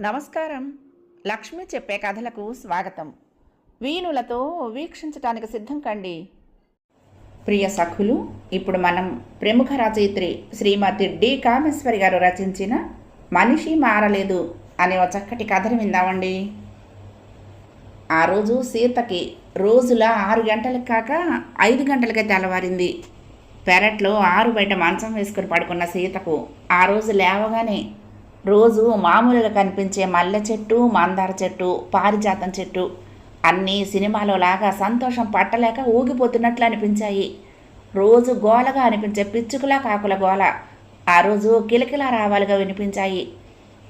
నమస్కారం. లక్ష్మి చెప్పే కథలకు స్వాగతం. వీణులతో వీక్షించటానికి సిద్ధం కండి. ప్రియ సఖులు ఇప్పుడు మనం ప్రముఖ రచయిత్రి శ్రీమతి డి. కామేశ్వరి గారు రచించిన మనిషి మారలేదు అనే ఒక చక్కటి కథను విందామండి. ఆ రోజు సీతకి రోజుల ఆరు గంటలకు కాక ఐదు గంటలకే తెల్లవారింది. పెరట్లో ఆరు బయట మంచం వేసుకుని పడుకున్న సీతకు ఆ రోజు లేవగానే రోజు మామూలుగా కనిపించే మల్లె చెట్టు మందార చెట్టు పారిజాతం చెట్టు అన్నీ సినిమాలో లాగా సంతోషం పట్టలేక ఊగిపోతున్నట్లు అనిపించాయి. రోజు గోలగా అనిపించే పిచ్చుకులా కాకుల గోల ఆ రోజు కిలకిలా రావాలుగా వినిపించాయి.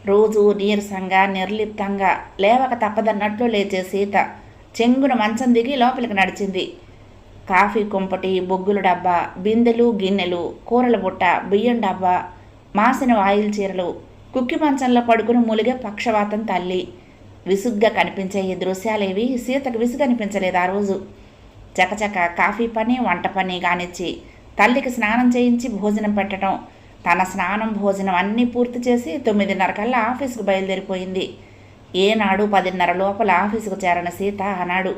రోజు నీరసంగా నిర్లిప్తంగా లేవక తప్పదన్నట్లు లేచే సీత చెంగున మంచం దిగి లోపలికి నడిచింది. కాఫీ కుంపటి బొగ్గుల డబ్బా బిందెలు గిన్నెలు కూరల బుట్ట బియ్యం డబ్బా మాసిన ఆయిల్ చీరలు కుక్కి మంచంలో పడుకుని మూలిగే పక్షవాతం తల్లి. విసుగ్గా కనిపించే ఈ దృశ్యాలేవి సీతకు విసుగు అనిపించలేదు ఆ రోజు. చకచక కాఫీ పని వంట పని కానిచ్చి తల్లికి స్నానం చేయించి భోజనం పెట్టడం తన స్నానం భోజనం అన్నీ పూర్తి చేసి తొమ్మిదిన్నర కల్లా ఆఫీసుకు బయలుదేరిపోయింది. ఏనాడు పదిన్నర లోపల ఆఫీసుకు చేరని సీత అన్నాడు.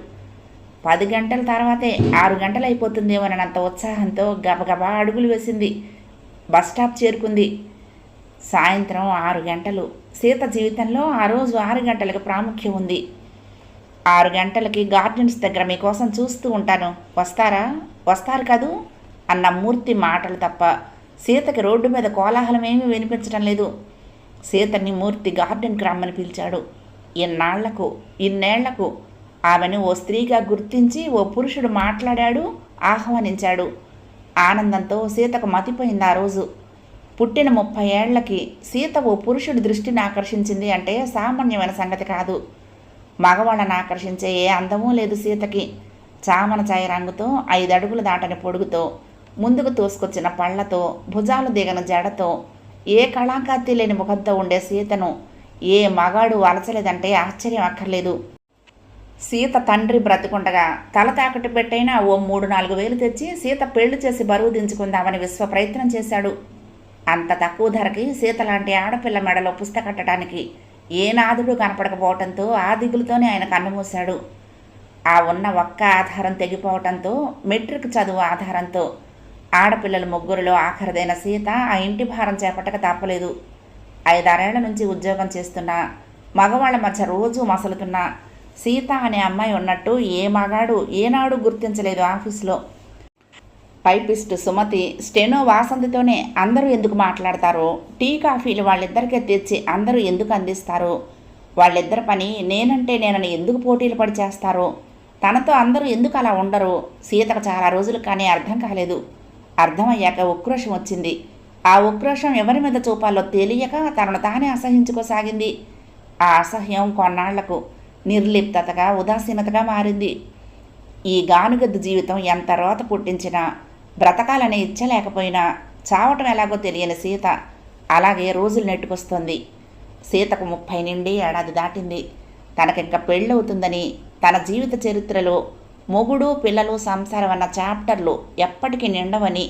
పది గంటల తర్వాతే ఆరు గంటలు అయిపోతుందేమోనన్నంత ఉత్సాహంతో గబగబా అడుగులు వేసింది. బస్ స్టాప్ చేరుకుంది. సాయంత్రం ఆరు గంటలు. సీత జీవితంలో ఆ రోజు ఆరు గంటలకు ప్రాముఖ్యం ఉంది. ఆరు గంటలకి గార్డెన్స్ దగ్గర మీకోసం చూస్తూ ఉంటాను. వస్తారా? వస్తారు కదూ? అన్న మూర్తి మాటలు తప్ప సీతకి రోడ్డు మీద కోలాహలం ఏమీ వినిపించడం లేదు. సీతని మూర్తి గార్డెన్కి రమ్మని పిలిచాడు. ఇన్నాళ్ళకు ఇన్నేళ్ళకు ఆమెను ఓ స్త్రీగా గుర్తించి ఓ పురుషుడు మాట్లాడాడు ఆహ్వానించాడు. ఆనందంతో సీతకు మతిపోయింది ఆ రోజు. పుట్టిన ముప్పై ఏళ్ళకి సీత ఓ పురుషుడి దృష్టిని ఆకర్షించింది అంటే సామాన్యమైన సంగతి కాదు. మగవాళ్ళని ఆకర్షించే ఏ అందమూ లేదు సీతకి. చామన చాయ రంగుతో ఐదు అడుగులు దాటని పొడుగుతో ముందుకు తోసుకొచ్చిన పళ్ళతో భుజాలు దిగన జడతో ఏ కళాకాంతి లేని ముఖంతో ఉండే సీతను ఏ మగాడు వలచలేదంటే ఆశ్చర్యం అక్కర్లేదు. సీత తండ్రి బ్రతికుండగా తల తాకట్టు పెట్టైనా ఓ మూడు నాలుగు వేలు తెచ్చి సీత పెళ్ళి చేసి బరువు దించుకుందామని విశ్వ ప్రయత్నం చేశాడు. అంత తక్కువ ధరకి సీత లాంటి ఆడపిల్ల మెడలో పుస్తకట్టడానికి ఏ నాదుడు కనపడకపోవటంతో ఆ దిగులుతోనే ఆయన కన్నుమూశాడు ఆ ఉన్న ఒక్క ఆధారం తెగిపోవటంతో మెట్రిక్ చదువు ఆధారంతో ఆడపిల్లల ముగ్గురులో ఆఖరిదైన సీత ఆ ఇంటి భారం చేపట్టక తప్పలేదు ఐదారేళ్ళ నుంచి ఉద్యోగం చేస్తున్న మగవాళ్ళ మధ్య రోజు మసలుతున్న సీత అనే అమ్మాయి ఉన్నట్టు ఏ మగాడు ఏనాడు గుర్తించలేదు ఆఫీసులో. పైపిస్ట్ సుమతి స్టెనో వాసంతితోనే అందరూ ఎందుకు మాట్లాడతారో టీ కాఫీలు వాళ్ళిద్దరికే తెచ్చి అందరూ ఎందుకు అందిస్తారు? వాళ్ళిద్దరి పని నేనంటే నేనని ఎందుకు పోటీలు పడి చేస్తారో తనతో అందరూ ఎందుకు అలా ఉండరు? సీతకు చాలా రోజులు కానీ అర్థం కాలేదు. అర్థమయ్యాక ఉక్రోషం వచ్చింది. ఆ ఉక్రోషం ఎవరి మీద చూపాలో తెలియక తనను తానే అసహించుకోసాగింది. ఆ అసహ్యం కొన్నాళ్ళకు నిర్లిప్తతగా ఉదాసీనతగా మారింది. ఈ గానుగద్దు జీవితం ఎంత రోత పుట్టించినా బ్రతకాలనే ఇచ్చ లేకపోయినా చావటం ఎలాగో తెలియని సీత అలాగే రోజులు నెట్టుకొస్తుంది. సీతకు ముప్పై నిండి ఏడాది దాటింది. తనకింక పెళ్ళవుతుందని తన జీవిత చరిత్రలో మొగుడు పిల్లలు సంసారం అన్న చాప్టర్లు ఎప్పటికీ నిండవని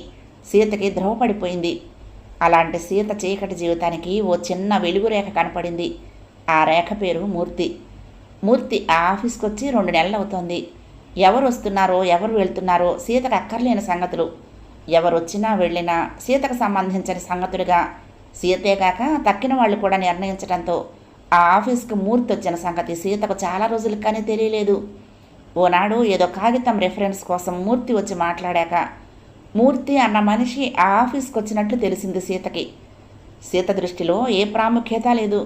సీతకి ధ్రువపడిపోయింది అలాంటి సీత చీకటి జీవితానికి ఓ చిన్న వెలుగు రేఖ కనపడింది. ఆ రేఖ పేరు మూర్తి. మూర్తి ఆ ఆఫీస్కి వచ్చి రెండు నెలలు అవుతోంది ఎవరు వస్తున్నారో ఎవరు వెళ్తున్నారో సీతకు అక్కర్లేని సంగతులు. ఎవరు వచ్చినా వెళ్ళినా సీతకు సంబంధించిన సంగతులుగా. సీతేగాక తక్కిన వాళ్ళు కూడా నిర్ణయించడంతో ఆ ఆఫీస్కి మూర్తి వచ్చిన సంగతి సీతకు చాలా రోజులకు కానీ తెలియలేదు. ఓనాడు ఏదో కాగితం రెఫరెన్స్ కోసం మూర్తి వచ్చి మాట్లాడాక మూర్తి అన్న మనిషి ఆ ఆఫీస్కి వచ్చినట్లు తెలిసింది సీతకి. సీత దృష్టిలో ఏ ప్రాముఖ్యత లేదు.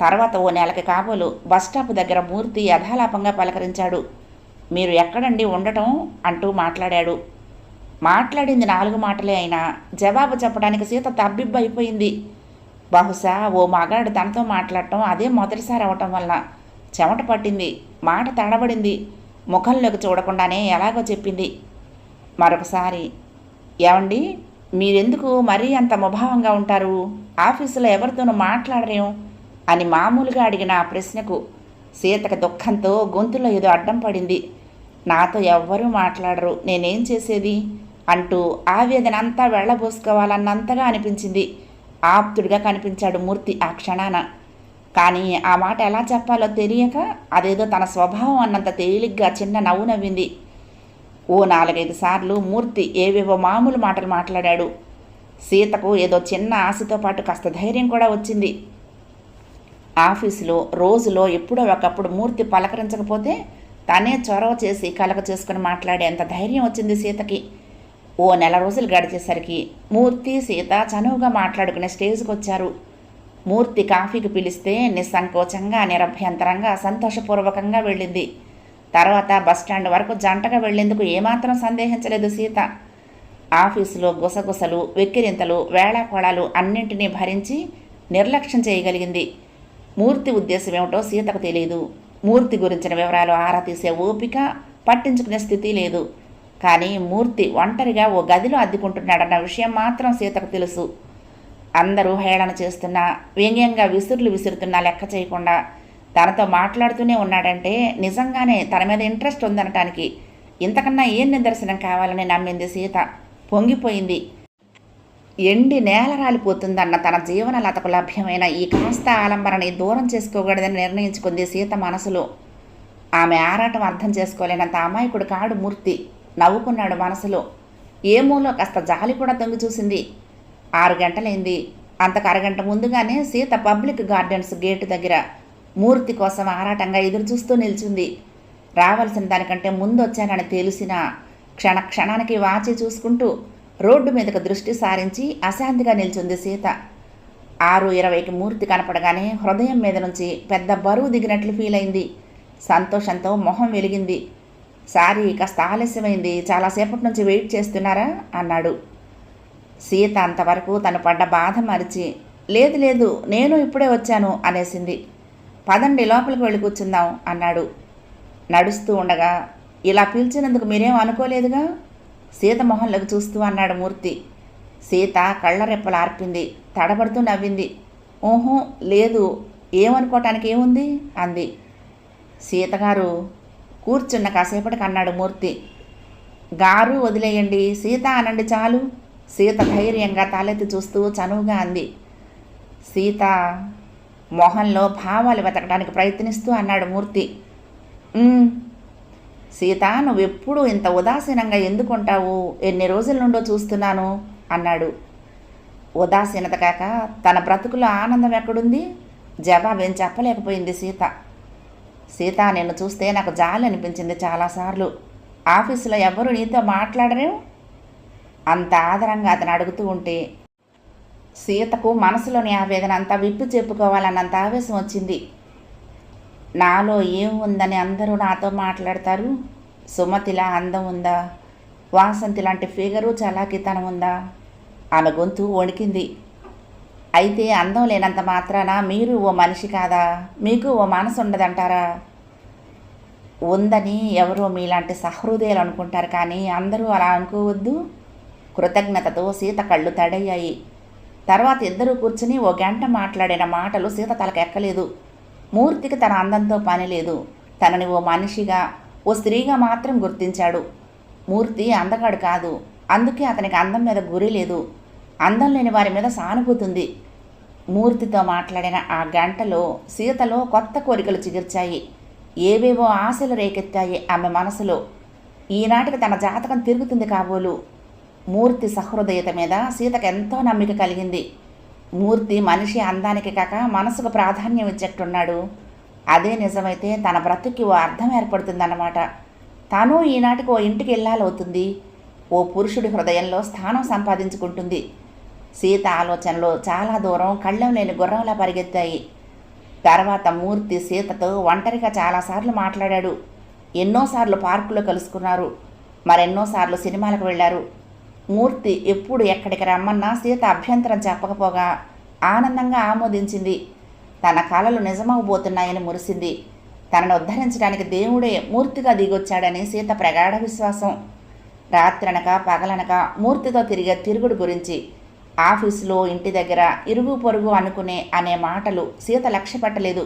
తర్వాత ఓ నెలకి కాబోలు బస్టాప్ దగ్గర మూర్తి యథాలాపంగా పలకరించాడు. మీరు ఎక్కడండి ఉండటం అంటూ మాట్లాడాడు. మాట్లాడింది నాలుగు మాటలే అయినా జవాబు చెప్పడానికి సీత తబ్బిబ్బైపోయింది బహుశా ఓ మగాడు తనతో మాట్లాడటం అదే మొదటిసారి అవటం వల్ల చెమట పట్టింది మాట తడబడింది ముఖంలోకి చూడకుండానే ఎలాగో చెప్పింది. మరొకసారి ఏమండి మీరెందుకు మరీ అంత ముభావంగా ఉంటారు? ఆఫీసులో ఎవరితోనూ మాట్లాడరేం? అని మామూలుగా అడిగిన ఆ ప్రశ్నకు సీతకు దుఃఖంతో గొంతులో ఏదో అడ్డం పడింది. నాతో ఎవ్వరూ మాట్లాడరు. నేనేం చేసేది? అంటూ ఆవేదన అంతా వెళ్ళబోసుకోవాలన్నంతగా అనిపించింది. ఆప్తుడిగా కనిపించాడు మూర్తి ఆ క్షణాన. కానీ ఆ మాట ఎలా చెప్పాలో తెలియక అదేదో తన స్వభావం అన్నంత తేలిగ్గా చిన్న నవ్వు నవ్వింది. ఓ నాలుగైదు సార్లు మూర్తి ఏవేవో మామూలు మాటలు మాట్లాడాడు. సీతకు ఏదో చిన్న ఆశతో పాటు కాస్త ధైర్యం కూడా వచ్చింది. ఆఫీసులో రోజులో ఎప్పుడో ఒకప్పుడు మూర్తి పలకరించకపోతే తనే చొరవ చేసి కలగ చేసుకుని మాట్లాడేంత ధైర్యం వచ్చింది సీతకి. ఓ నెల రోజులు గడిచేసరికి మూర్తి సీత చనువుగా మాట్లాడుకునే స్టేజ్కి వచ్చారు. మూర్తి కాఫీకి పిలిస్తే నిస్సంకోచంగా నిరభ్యంతరంగా సంతోషపూర్వకంగా వెళ్ళింది. తర్వాత బస్టాండ్ వరకు జంటగా వెళ్ళేందుకు ఏమాత్రం సందేహించలేదు సీత. ఆఫీసులో గుసగుసలు వెక్కిరింతలు వేళాకోళాలు అన్నింటినీ భరించి నిర్లక్ష్యం చేయగలిగింది. మూర్తి ఉద్దేశం ఏమిటో సీతకు తెలియదు మూర్తి గురించిన వివరాలు ఆరా తీసే ఓపిక పట్టించుకునే స్థితి లేదు. కానీ మూర్తి ఒంటరిగా ఓ గదిలో అద్దుకుంటున్నాడన్న విషయం మాత్రం సీతకు తెలుసు. అందరూ హేళన చేస్తున్నా వ్యంగ్యంగా విసురులు విసురుతున్నా లెక్క చేయకుండా తనతో మాట్లాడుతూనే ఉన్నాడంటే నిజంగానే తన మీద ఇంట్రెస్ట్ ఉందనటానికి ఇంతకన్నా ఏం నిదర్శనం కావాలని నమ్మింది సీత. పొంగిపోయింది. ఎండి నేల రాలిపోతుందన్న తన జీవన లతకు లభ్యమైన ఈ కాస్త ఆలంబరని దూరం చేసుకోకూడదని నిర్ణయించుకుంది సీత మనసులో. ఆమె ఆరాటం అర్థం చేసుకోలేనంత అమాయకుడు కాడు మూర్తి నవ్వుకున్నాడు మనసులో. ఏమోలో కాస్త జాలి కూడా తొంగి చూసింది. ఆరు గంటలైంది. అంతకు అరగంట ముందుగానే సీత పబ్లిక్ గార్డెన్స్ గేటు దగ్గర మూర్తి కోసం ఆరాటంగా ఎదురుచూస్తూ నిల్చుంది. రావాల్సిన దానికంటే ముందు వచ్చానని తెలిసిన క్షణ క్షణానికి వాచి చూసుకుంటూ రోడ్డు మీదకు దృష్టి సారించి అశాంతిగా నిల్చుంది సీత. ఆరు ఇరవైకి మూర్తి కనపడగానే హృదయం మీద నుంచి పెద్ద బరువు దిగినట్లు ఫీల్ అయింది. సంతోషంతో మొహం వెలిగింది. సారీ కాస్త ఆలస్యమైంది. చాలాసేపటి నుంచి వెయిట్ చేస్తున్నారా? అన్నాడు. సీత అంతవరకు తను పడ్డ బాధ మరిచి లేదు లేదు నేను ఇప్పుడే వచ్చాను అనేసింది. పదండి లోపలికి వెళ్ళి కూర్చుందాం అన్నాడు. నడుస్తూ ఉండగా ఇలా పిలిచినందుకు మీరేం అనుకోలేదుగా? సీత మొహంలోకి చూస్తూ అన్నాడు మూర్తి. సీత కళ్ళ రెప్పలు ఆర్పింది. తడబడుతూ నవ్వింది. ఓహో లేదు. ఏమనుకోవటానికి ఏముంది? అంది. సీతగారు కూర్చున్న కాసేపటికి అన్నాడు మూర్తి. గారు వదిలేయండి. సీత అనండి చాలు. సీత ధైర్యంగా తలెత్తి చూస్తూ చనువుగా అంది. సీత మొహంలో భావాలు వెతకడానికి ప్రయత్నిస్తూ అన్నాడు మూర్తి. సీత నువ్వెప్పుడు ఇంత ఉదాసీనంగా ఎందుకుంటావు? ఎన్ని రోజుల నుండో చూస్తున్నాను అన్నాడు. ఉదాసీనత కాక తన బ్రతుకులో ఆనందం ఎక్కడుంది? జవాబేం చెప్పలేకపోయింది సీత. సీత నిన్ను చూస్తే నాకు జాలి అనిపించింది చాలాసార్లు. ఆఫీసులో ఎవరు నీతో మాట్లాడరేం అంత ఆదరంగా అతను అడుగుతూ ఉంటే సీతకు మనసులోని ఆవేదన అంతా విప్పి చెప్పుకోవాలన్నంత ఆవేశం వచ్చింది. నాలో ఏం ఉందని అందరూ నాతో మాట్లాడతారు. సుమతిలా అందం ఉందా? వాసంతి లాంటి ఫిగరు చలాకితనం ఉందా? ఆమె గొంతు వణికింది. అయితే అందం లేనంత మాత్రాన మీరు ఓ మనిషి కాదా? మీకు ఓ మనసు ఉండదంటారా ఉందని ఎవరో మీలాంటి సహృదయాలు అనుకుంటారు కానీ అందరూ అలా అనుకోవద్దు. కృతజ్ఞతతో సీత కళ్ళు తడయ్యాయి. తర్వాత ఇద్దరూ కూర్చుని ఓ గంట మాట్లాడిన మాటలు సీత తలకెక్కలేదు మూర్తికి తన అందంతో పని లేదు. తనని ఓ మనిషిగా ఓ స్త్రీగా మాత్రం గుర్తించాడు. మూర్తి అందగాడు కాదు. అందుకే అతనికి అందం మీద గురి లేదు. అందం లేని వారి మీద సానుభూతుంది. మూర్తితో మాట్లాడిన ఆ గంటలో సీతలో కొత్త కోరికలు చిగిర్చాయి. ఏవేవో ఆశలు రేకెత్తాయి ఆమె మనసులో. ఈనాటికి తన జాతకం తిరుగుతుంది కాబోలు. మూర్తి సహృదయత మీద సీతకు ఎంతో నమ్మిక కలిగింది. మూర్తి మనిషి అందానికి కాక మనసుకు ప్రాధాన్యం ఇచ్చేట్టున్నాడు. అదే నిజమైతే తన బ్రతుక్కి ఓ అర్థం ఏర్పడుతుందన్నమాట. తాను ఈనాటికి ఓ ఇంటికి వెళ్ళాలవుతుంది ఓ పురుషుడి హృదయంలో స్థానం సంపాదించుకుంటుంది. సీత ఆలోచనలో చాలా దూరం కళ్ళెం లేని గుర్రంలా పరిగెత్తాయి. తర్వాత మూర్తి సీతతో ఒంటరిగా చాలాసార్లు మాట్లాడాడు. ఎన్నోసార్లు పార్కులో కలుసుకున్నారు. మరెన్నోసార్లు సినిమాలకు వెళ్ళారు. మూర్తి ఎప్పుడు ఎక్కడికి రమ్మన్నా సీత అభ్యంతరం చెప్పకపోగా ఆనందంగా ఆమోదించింది. తన కళలు నిజమవబోతున్నాయని మురిసింది. తనను ఉద్ధరించడానికి దేవుడే మూర్తిగా దిగొచ్చాడని సీత ప్రగాఢ విశ్వాసం. రాత్రనక పగలనక మూర్తితో తిరిగే తిరుగుడు గురించి ఆఫీసులో ఇంటి దగ్గర ఇరుగు పొరుగు అనుకునే అనే మాటలు సీత లక్ష్య పెట్టలేదు.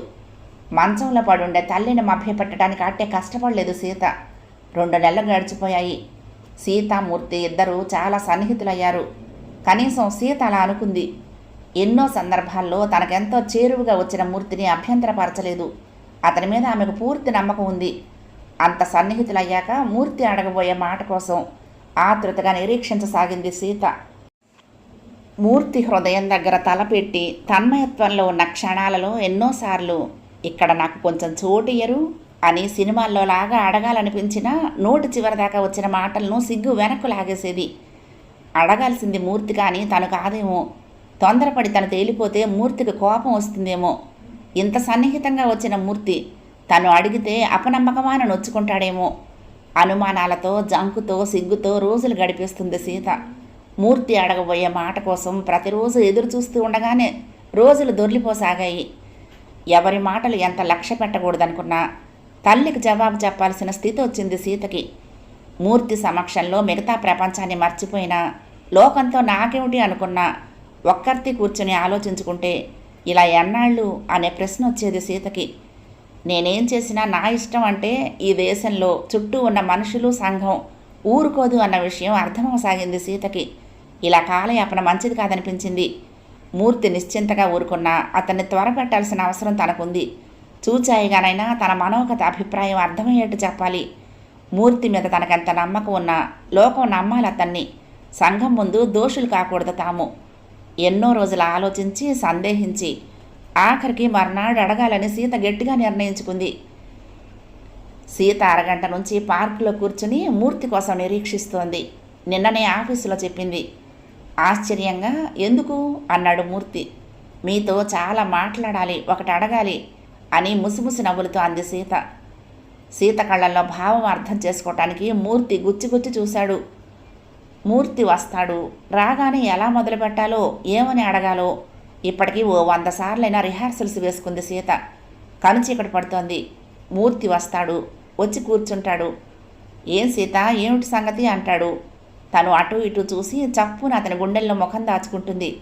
మంచంలో పడుండే తల్లిని మభ్యపెట్టడానికి అట్టే కష్టపడలేదు సీత. రెండు నెలలు గడిచిపోయాయి. సీతామూర్తి ఇద్దరూ చాలా సన్నిహితులయ్యారు. కనీసం సీత అలా అనుకుంది ఎన్నో సందర్భాల్లో తనకెంతో చేరువుగా వచ్చిన మూర్తిని అభ్యంతరపరచలేదు. అతని మీద ఆమెకు పూర్తి నమ్మకం ఉంది. అంత సన్నిహితులయ్యాక మూర్తి అడగబోయే మాట కోసం ఆతృతగా నిరీక్షించసాగింది సీత. మూర్తి హృదయం దగ్గర తలపెట్టి తన్మయత్వంలో ఉన్న క్షణాలలో ఎన్నోసార్లు ఇక్కడ నాకు కొంచెం చోటియ్యరు అని సినిమాల్లో లాగా అడగాలనిపించినా నోటి చివరిదాకా వచ్చిన మాటలను సిగ్గు వెనక్కు లాగేసేది. అడగాల్సింది మూర్తి కానీ తను కాదేమో. తొందరపడి తను తేలిపోతే మూర్తికి కోపం వస్తుందేమో. ఇంత సన్నిహితంగా వచ్చిన మూర్తి తను అడిగితే అపనమ్మకమాన నొచ్చుకుంటాడేమో. అనుమానాలతో జంకుతో సిగ్గుతో రోజులు గడిపేస్తుంది సీత. మూర్తి అడగబోయే మాట కోసం ప్రతిరోజు ఎదురు చూస్తూ ఉండగానే రోజులు దొర్లిపోసాగాయి. ఎవరి మాటలు ఎంత లక్ష్య పెట్టకూడదనుకున్నా తల్లికి జవాబు చెప్పాల్సిన స్థితి వచ్చింది సీతకి. మూర్తి సమక్షంలో మిగతా ప్రపంచాన్ని మర్చిపోయినా లోకంతో నాకేమిటి అనుకున్నా ఒక్కర్తి కూర్చుని ఆలోచించుకుంటే ఇలా ఎన్నాళ్ళు అనే ప్రశ్న వచ్చేది సీతకి. నేనేం చేసినా నా ఇష్టం అంటే ఈ దేశంలో చుట్టూ ఉన్న మనుషులు సంఘం ఊరుకోదు అన్న విషయం అర్థమవసాగింది సీతకి. ఇలా కాలయాపన మంచిది కాదనిపించింది. మూర్తి నిశ్చింతగా ఊరుకున్నా అతన్ని త్వరపెట్టాల్సిన అవసరం తనకుంది. చూచాయిగానైనా తన మనోగత అభిప్రాయం అర్థమయ్యేట్టు చెప్పాలి. మూర్తి మీద తనకెంత నమ్మకం ఉన్నా లోకం నమ్మాలి అతన్ని సంఘం ముందు దోషులు కాకూడదు తాము. ఎన్నో రోజులు ఆలోచించి సందేహించి ఆఖరికి మర్నాడు అడగాలని సీత గట్టిగా నిర్ణయించుకుంది. సీత అరగంట నుంచి పార్కులో కూర్చుని మూర్తి కోసం నిరీక్షిస్తోంది. నిన్ననే ఆఫీసులో చెప్పింది. ఆశ్చర్యంగా ఎందుకు? అన్నాడు మూర్తి. మీతో చాలా మాట్లాడాలి ఒకటి అడగాలి అని ముసిముసి నవ్వులతో అంది సీత. సీత కళ్ళల్లో భావం అర్థం చేసుకోవటానికి మూర్తి గుచ్చి గుచ్చి చూశాడు. మూర్తి వస్తాడు. రాగానే ఎలా మొదలు పెట్టాలో ఏమని అడగాలో? ఇప్పటికీ ఓ వంద సార్లైనా రిహార్సల్స్ వేసుకుంది సీత. కనుచీకటి పడుతోంది. మూర్తి వస్తాడు. వచ్చి కూర్చుంటాడు. ఏం సీత ఏమిటి సంగతి? అంటాడు. తను అటు ఇటు చూసి చప్పున అతని గుండెల్లో ముఖం దాచుకుంటుంది.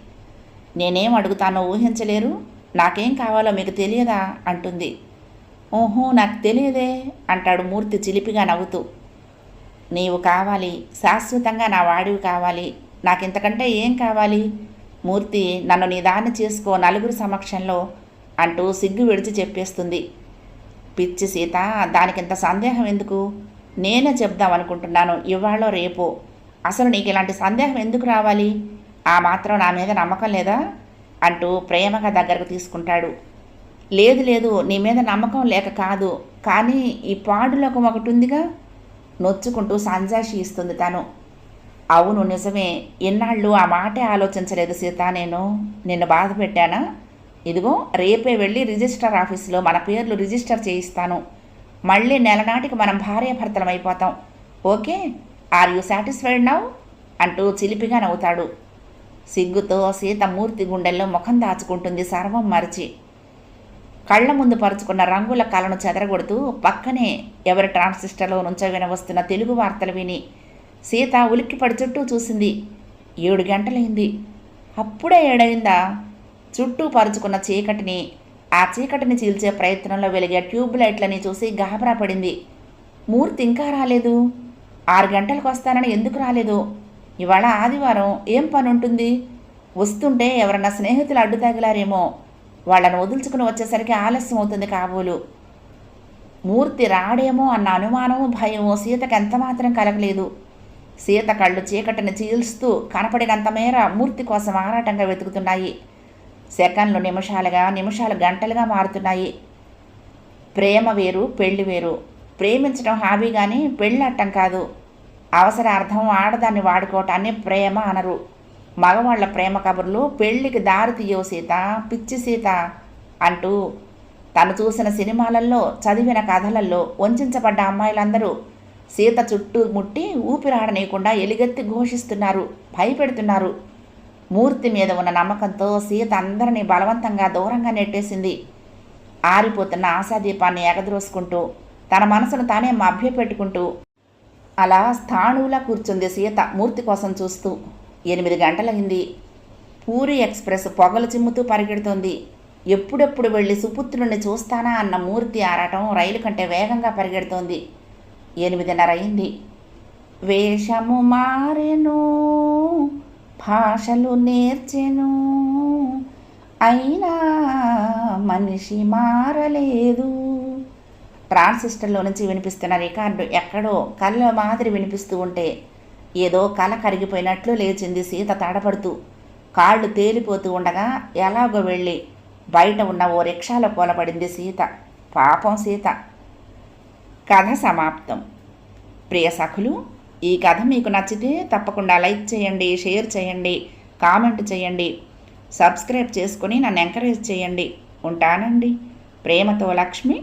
నేనేం అడుగుతానో ఊహించలేరు. నాకేం కావాలో మీకు తెలియదా? అంటుంది. ఓహో నాకు తెలియదే అంటాడు మూర్తి చిలిపిగా నవ్వుతూ. నీవు కావాలి శాశ్వతంగా నా వాడివి కావాలి. నాకింతకంటే ఏం కావాలి? మూర్తి నన్ను నీ దాన్ని చేసుకో నలుగురు సమక్షంలో అంటూ సిగ్గు విడిచి చెప్పేస్తుంది. పిచ్చి సీత దానికింత సందేహం ఎందుకు? నేనే చెప్దామనుకుంటున్నాను ఇవాళ రేపు. అసలు నీకు ఇలాంటి సందేహం ఎందుకు రావాలి? ఆ మాత్రం నా మీద నమ్మకం లేదా? అంటూ ప్రేమగా దగ్గరకు తీసుకుంటాడు. లేదు లేదు నీ మీద నమ్మకం లేక కాదు. కానీ ఈ పాడులోకం ఒకటి ఉందిగా నొచ్చుకుంటూ సంజాషి ఇస్తుంది తను. అవును నిజమే. ఇన్నాళ్ళు ఆ మాటే ఆలోచించలేదు సీత నేను. నిన్ను బాధ పెట్టానా? ఇదిగో రేపే వెళ్ళి రిజిస్టర్ ఆఫీసులో మన పేర్లు రిజిస్టర్ చేయిస్తాను. మళ్ళీ నెలనాటికి మనం భార్యాభర్తలం అయిపోతాం. Okay? Are you satisfied now? అంటూ చిలిపిగా నవ్వుతాడు. సిగ్గుతో సీత మూర్తి గుండెల్లో ముఖం దాచుకుంటుంది సర్వం మరిచి. కళ్ళ ముందు పరుచుకున్న రంగుల కళను చెదరగొడుతూ పక్కనే ఎవరి ట్రాన్సిస్టర్లో నుంచో వినవస్తున్న తెలుగు వార్తలు విని సీత ఉలిక్కిపడి చుట్టూ చూసింది. ఏడు గంటలైంది. అప్పుడే ఏడైందా? చుట్టూ పరుచుకున్న చీకటిని ఆ చీకటిని చీల్చే ప్రయత్నంలో వెలిగే ట్యూబ్ లైట్లని చూసి గాబరా పడింది. మూర్తి ఇంకా రాలేదు. ఆరు గంటలకు వస్తానని ఎందుకు రాలేదు? ఇవాళ ఆదివారం ఏం పని ఉంటుంది వస్తుంటే ఎవరన్నా స్నేహితులు అడ్డు తగిలారేమో. వాళ్ళను వదులుచుకుని వచ్చేసరికి ఆలస్యం అవుతుంది కాబోలు. మూర్తి రాడేమో అన్న అనుమానము భయము సీతకు ఎంత మాత్రం కలగలేదు. సీత కళ్ళు చీకటిని చీల్స్తూ కనపడినంత మేర మూర్తి కోసం ఆరాటంగా వెతుకుతున్నాయి. సెకండ్లు నిమిషాలుగా నిమిషాలు గంటలుగా మారుతున్నాయి. ప్రేమ వేరు పెళ్ళి వేరు. ప్రేమించడం హాబీ కానీ పెళ్ళి అట్టం కాదు. అవసరార్థం ఆడదాన్ని వాడుకోవటాన్ని ప్రేమ అనరు. మగవాళ్ళ ప్రేమ కబుర్లు పెళ్ళికి దారి తీయవు సీత పిచ్చి సీత అంటూ తను చూసిన సినిమాలలో చదివిన కథలలో వంచబడ్డ అమ్మాయిలందరూ సీత చుట్టూ ముట్టి ఊపిరాడనీయకుండా ఎలుగెత్తి ఘోషిస్తున్నారు భయపెడుతున్నారు. మూర్తి మీద ఉన్న నమ్మకంతో సీత అందరినీ బలవంతంగా దూరంగా నెట్టేసింది. ఆరిపోతున్న ఆశాదీపాన్ని ఎగదరోసుకుంటూ తన మనసును తానే మభ్యపెట్టుకుంటూ అలా స్థాణువులా కూర్చుంది సీత మూర్తి కోసం చూస్తూ. ఎనిమిది గంటలైంది పూరి ఎక్స్ప్రెస్ పొగలు చిమ్ముతూ పరిగెడుతోంది. ఎప్పుడెప్పుడు వెళ్ళి సుపుత్రుణ్ణి చూస్తానా అన్న మూర్తి ఆరాటం రైలు కంటే వేగంగా పరిగెడుతోంది. ఎనిమిదిన్నర అయింది వేషము మారెను భాషలు నేర్చెను అయినా మనిషి మారలేదు. ట్రాన్సిస్టర్లో నుంచి వినిపిస్తున్న రికార్డు ఎక్కడో కళ్ళ మాదిరి వినిపిస్తూ ఉంటే ఏదో కల కరిగిపోయినట్లు లేచింది సీత తడపడుతూ. కాళ్ళు తేలిపోతూ ఉండగా ఎలాగో వెళ్ళి బయట ఉన్న ఓ రిక్షాలో కూలబడింది సీత. పాపం సీత. కథ సమాప్తం. ప్రియ సఖులు ఈ కథ మీకు నచ్చితే తప్పకుండా లైక్ చేయండి షేర్ చేయండి కామెంట్ చేయండి సబ్స్క్రైబ్ చేసుకుని నన్ను ఎంకరేజ్ చేయండి. ఉంటానండి. ప్రేమతో లక్ష్మి